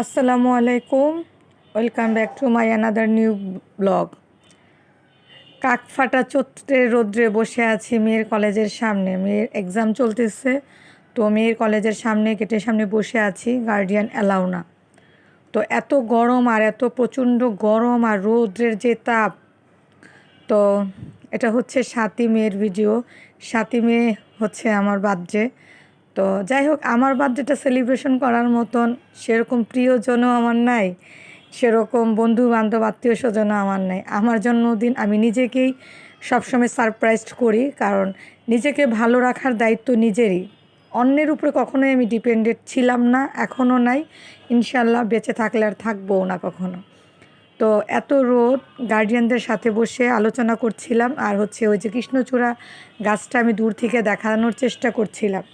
আসসালামু আলাইকুম। Welcome back to my another new blog কাকফাটা চৈত্রের রোদ্রে বসে আছি মেয়ের কলেজের সামনে। মেয়ের এক্সাম চলতেছে, তো মেয়ের কলেজের সামনে, গেটের সামনে বসে আছি গার্ডিয়ান অ্যালাউ না। তো এত গরম আর এত প্রচণ্ড গরম আর রৌদ্রের যে তাপ। তো এটা হচ্ছে সাতই মেয়ের ভিডিও সাতই মেয়ে হচ্ছে আমার বার্থডে তো যাই হোক, আমার বার্থডেটা সেলিব্রেশন করার মতন সেরকম প্রিয়জনও আমার নাই, সেরকম বন্ধু বান্ধব আত্মীয় স্বজনও আমার নাই। আমার জন্মদিন আমি নিজেকেই সবসময় সারপ্রাইজড করি, কারণ নিজেকে ভালো রাখার দায়িত্ব নিজেরই। অন্যের উপরে কখনোই আমি ডিপেন্ডেন্ট ছিলাম না, এখনও নাই। ইনশাল্লাহ বেঁচে থাকলে আর থাকব না কখনো। তো এত রোদ গার্ডিয়ানদের সাথে বসে আলোচনা করছিলাম, আর হচ্ছে ওই যে কৃষ্ণচূড়া গাছটা আমি দূর থেকে দেখানোর চেষ্টা করছিলাম।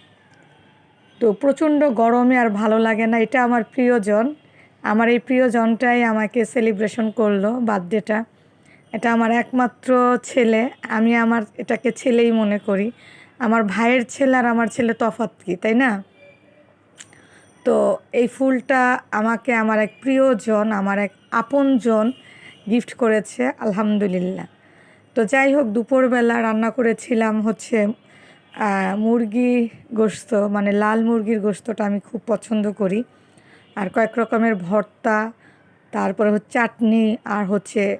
তো প্রচণ্ড গরমে আর ভালো লাগে না। এটা আমার প্রিয়জন। আমার এই প্রিয়জনটাই আমাকে সেলিব্রেশন করল বার্থডেটা। এটা আমার একমাত্র ছেলে। আমি আমার এটাকে ছেলেই মনে করি। আমার ভাইয়ের ছেলে আর আমার ছেলে তফাৎ কি, তাই না? তো এই ফুলটা আমাকে আমার এক প্রিয়জন, আমার এক আপনজন গিফট করেছে, আলহামদুলিল্লাহ। তো যাই হোক, দুপুরবেলা রান্না করেছিলাম হচ্ছে মুরগি গোস্ত মানে লাল মুরগির গোস্তটা আমি খুব পছন্দ করি। আর কয়েক রকমের ভর্তা, তারপরে হচ্ছে চাটনি আর হচ্ছে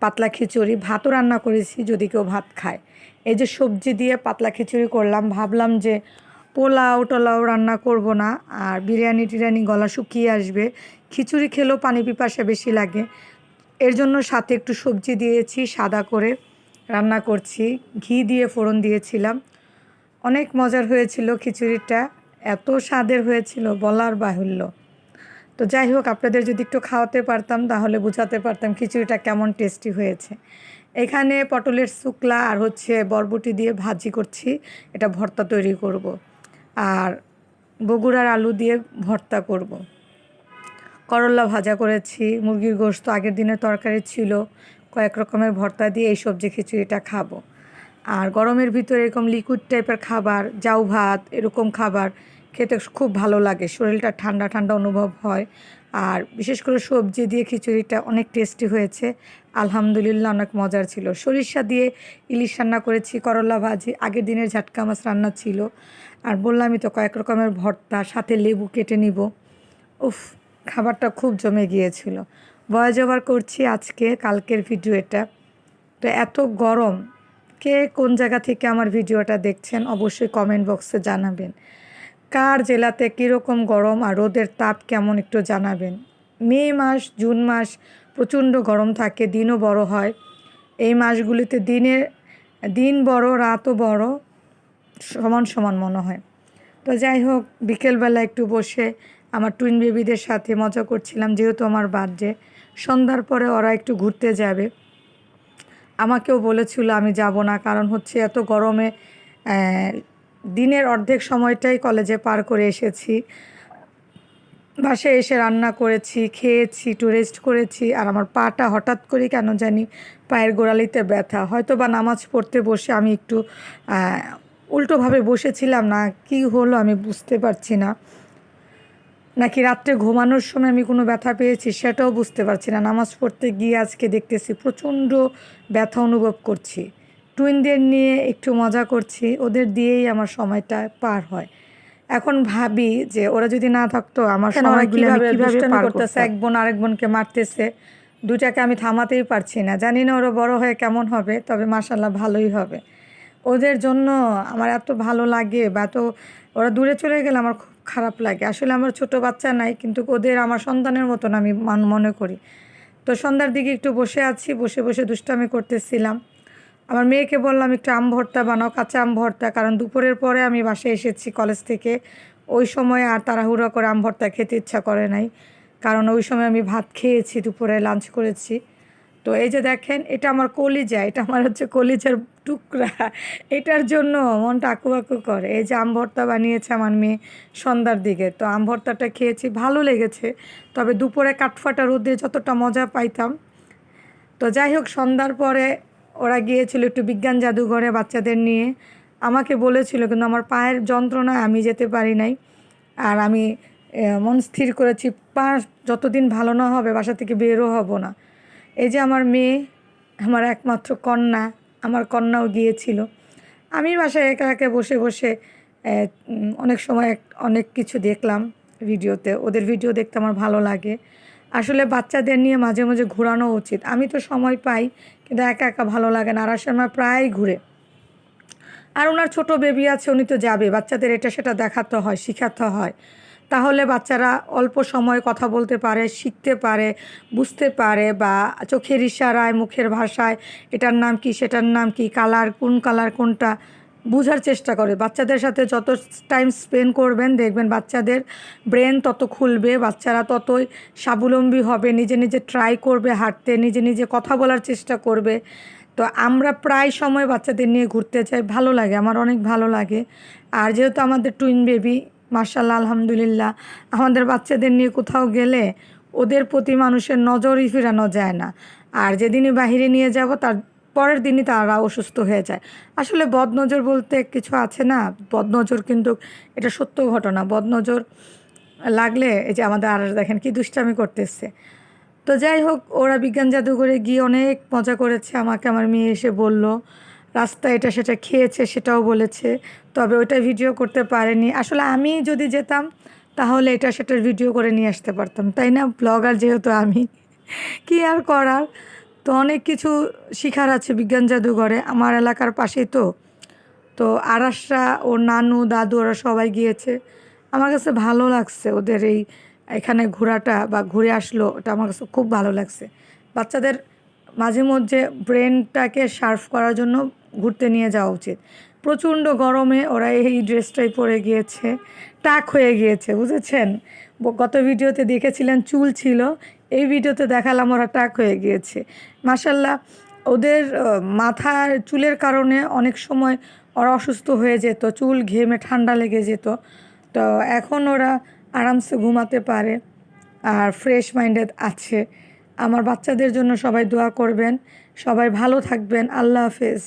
পাতলা খিচুড়ি। ভাতও রান্না করেছি যদি কেউ ভাত খায়। এই যে সবজি দিয়ে পাতলা খিচুড়ি করলাম, ভাবলাম যে পোলাও টোলাও রান্না করব না, আর বিরিয়ানি টিরিয়ানি গলা শুকিয়ে আসবে। খিচুড়ি খেলেও পানি পিপাসা বেশি লাগে। এর জন্য সাথে একটু সবজি দিয়েছি, সাদা করে রান্না করছি। ঘি দিয়ে ফোড়ন দিয়েছিলাম। অনেক মজার হয়েছিল খিচুড়িটা এত স্বাদের হয়েছিল বলার বাহুল্য তো যাই হোক, আপনাদের যদি একটু খাওয়াতে পারতাম, তাহলে বুঝাতে পারতাম খিচুড়িটা কেমন টেস্টি হয়েছে এখানে পটলের শুকলা আর হচ্ছে বরবটি দিয়ে ভাজি করছি, এটা ভর্তা তৈরি করব। আর বগুড়ার আলু দিয়ে ভর্তা করব। করল্লা ভাজা করেছি, মুরগির গোস্ত আগের দিনের তরকারি ছিল, কয়েক রকমের ভর্তা দিয়ে এই সবজি খিচুড়িটা খাব আর গরমের ভিতরে এরকম লিকুইড টাইপের খাবার জাউ ভাত, এরকম খাবার খেতে খুব ভালো লাগে। শরীরটা ঠান্ডা ঠান্ডা অনুভব হয়। আর বিশেষ করে সবজি দিয়ে খিচুড়িটা অনেক টেস্টি হয়েছে। আলহামদুলিল্লাহ অনেক মজার ছিল। সরিষা দিয়ে ইলিশ রান্না করেছি, করলা ভাজি। আগের দিনের ঝাটকা মাছ রান্না ছিল। আর বললামই তো কয়েক রকমের ভর্তা, সাথে লেবু কেটে নিব। উফ, খাবারটা খুব জমে গিয়েছিল। ভয়েস ওভার করছি আজকে, কালকের ভিডিও এটা। তো এত গরম কে কোন জায়গা থেকে আমার ভিডিওটা দেখছেন অবশ্যই কমেন্ট বক্সে জানাবেন। কার জেলাতে কীরকম গরম আর রোদের তাপ কেমন একটু জানাবেন। মে মাস, জুন মাস প্রচণ্ড গরম থাকে, দিনও বড় হয়। এই মাসগুলিতে দিনের, দিন বড়, রাতও বড়, সমান সমান মনে হয়। তো যাই হোক, বিকেলবেলা একটু বসে আমার টুইন বেবিদের সাথে মজা করছিলাম, যেহেতু আমার বার্থডে সন্ধ্যার পরে ওরা একটু ঘুরতে যাবে। আমাকেও বলেছিল, আমি যাব না। কারণ হচ্ছে এত গরমে দিনের অর্ধেক সময়টাই কলেজে পার করে এসেছি। বাসায় এসে রান্না করেছি, খেয়েছি, একটু রেস্ট করেছি, আর আমার পাটা হঠাৎ করে কেন জানি পায়ের গোড়ালিতে ব্যথা। হয়তো বা নামাজ পড়তে বসে আমি একটু উল্টোভাবে বসেছিলাম না, কি হলো আমি বুঝতে পারছি না। নাকি রাত্রে ঘুমানোর সময় আমি কোনো ব্যথা পেয়েছি সেটাও বুঝতে পারছি না। নামাজ পড়তে গিয়ে আজকে দেখতেছি প্রচণ্ড ব্যথা অনুভব করছি। টুইনদের নিয়ে একটু মজা করছি ওদের দিয়েই আমার সময়টা পার হয়। এখন ভাবি যে ওরা যদি না থাকতো আমার সময়গুলো কীভাবে পার করতেছে? এক বোন আরেক বোনকে মারতেছে দুটাকে আমি থামাতেই পারছি না। জানি না ওরা বড় হয়ে কেমন হবে তবে মাসাল্লাহ ভালোই হবে। ওদের জন্য আমার এত ভালো লাগে বা এত ওরা দূরে চলে গেলে আমার খুব খারাপ লাগে। আসলে আমার ছোট বাচ্চা নাই, কিন্তু ওদের আমার সন্তানের মতন আমি মনে করি। তো সন্ধ্যার দিকে একটু বসে আছি, বসে বসে দুষ্টামি করতেছিলাম। আমার মেয়েকে বললাম, একটু আম ভর্তা বানাও, কাঁচা আম ভর্তা। কারণ দুপুরের পরে আমি বাসায় এসেছি কলেজ থেকে। ওই সময় আর তাড়াহুড়ো করে আম ভর্তা খেতে ইচ্ছা করে নাই। কারণ ওই সময় আমি ভাত খেয়েছি, দুপুরে লাঞ্চ করেছি। তো এই যে দেখেন, এটা আমার কলিজা, এটা আমার হচ্ছে কলিজার টুকরা। এটার জন্য মনটা আঁকু আঁকু করে। এই যে আম ভর্তা বানিয়েছে আমার মেয়ে সন্ধ্যার দিকে। তো আম ভর্তাটা খেয়েছি, ভালো লেগেছে। তবে দুপুরে কাঠফাটা রোদে যতটা মজা পাইতাম। তো যাই হোক, সন্ধ্যার পরে ওরা গিয়েছিল একটু বিজ্ঞান জাদুঘরে বাচ্চাদের নিয়ে। আমাকে বলেছিল, কিন্তু আমার পায়ের যন্ত্রণায় আমি যেতে পারি নাই। আর আমি মন স্থির করেছি, পা যতদিন ভালো না হবে, বাসা থেকে বেরও হব না। এই যে আমার মেয়ে, আমার একমাত্র কন্যা। আমার কন্যাও গিয়েছিল। আমি বাসায় একা একা বসে বসে অনেক সময় অনেক কিছু দেখলাম ভিডিওতে। ওদের ভিডিও দেখতে আমার ভালো লাগে। আসলে বাচ্চাদের নিয়ে মাঝে মাঝে ঘোরানো উচিত। আমি তো সময় পাই, কিন্তু একা একা ভালো লাগে না। আর আমার প্রায় ঘুরে। আর ওনার ছোট বেবি আছে, উনি তো যাবে। বাচ্চাদের এটা, সেটা দেখাতে হয়, শেখাতে হয়। তাহলে বাচ্চারা অল্প সময় কথা বলতে পারে, শিখতে পারে, বুঝতে পারে বা চোখের ইশারায়, মুখের ভাষায় এটার নাম কি, সেটার নাম কি, কালার কোন কালার কোনটা বোঝার চেষ্টা করে। বাচ্চাদের সাথে যত টাইম স্পেন্ড করবেন, দেখবেন বাচ্চাদের ব্রেন তত খুলবে, বাচ্চারা ততই স্বাবলম্বী হবে, নিজে নিজে ট্রাই করবে হাঁটতে, নিজে নিজে কথা বলার চেষ্টা করবে। তো আমরা প্রায় সময় বাচ্চাদের নিয়ে ঘুরতে যাই, ভালো লাগে, আমার অনেক ভালো লাগে। আর যেহেতু আমাদের টুইন বেবি মার্শাল্লাহ আলহামদুলিল্লাহ। আমাদের বাচ্চাদের নিয়ে কোথাও গেলে ওদের প্রতি মানুষের নজরই ফেরানো যায় না। আর যেদিনই বাহিরে নিয়ে যাব, তার পরের দিনই তারা অসুস্থ হয়ে যায়। আসলে বদনজর বলতে কিছু আছে না? বদনজর কিন্তু এটা সত্য ঘটনা। বদনজর লাগলে এই যে আমাদের আর দেখেন কি দুষ্টামি করতেছে। তো যাই হোক, ওরা বিজ্ঞান জাদুঘরে গিয়ে অনেক মজা করেছে। আমাকে আমার মেয়ে এসে বলল রাস্তা এটা সেটা খেয়েছে, সেটাও বলেছে, তবে ওটা ভিডিও করতে পারেনি। আসলে আমি যদি যেতাম, তাহলে এটা সেটার ভিডিও করে নিয়ে আসতে পারতাম। তাই না? ব্লগার যেহেতু আমি, কি আর করার? তো অনেক কিছু শিখার আছে বিজ্ঞান জাদুঘরে। আমার এলাকার পাশেই তো। তো আরাসরা, ওর নানু, দাদু, ওরা সবাই গিয়েছে। আমার কাছে ভালো লাগছে ওদের এই এখানে ঘোরাটা বা ঘুরে আসলো, ওটা আমার কাছে খুব ভালো লাগছে। বাচ্চাদের মাঝে মধ্যে ব্রেনটাকে শার্প করার জন্য ঘুরতে নিয়ে যাওয়া উচিত। প্রচণ্ড গরমে ওরা এই ড্রেসটাই পরে গিয়েছে, টাক হয়ে গিয়েছে, বুঝেছেন? গত ভিডিওতে দেখেছিলেন চুল ছিল, এই ভিডিওতে দেখালাম ওরা টাক হয়ে গিয়েছে। মাসাল্লাহ ওদের মাথার চুলের কারণে অনেক সময় ওরা অসুস্থ হয়ে যেত, চুল ঘেমে ঠান্ডা লেগে যেত। তো এখন ওরা আরামসে ঘুমাতে পারে আর ফ্রেশ মাইন্ডেড আছে। আমার বাচ্চাদের জন্য সবাই দোয়া করবেন, সবাই ভালো থাকবেন, আল্লাহ হাফেজ।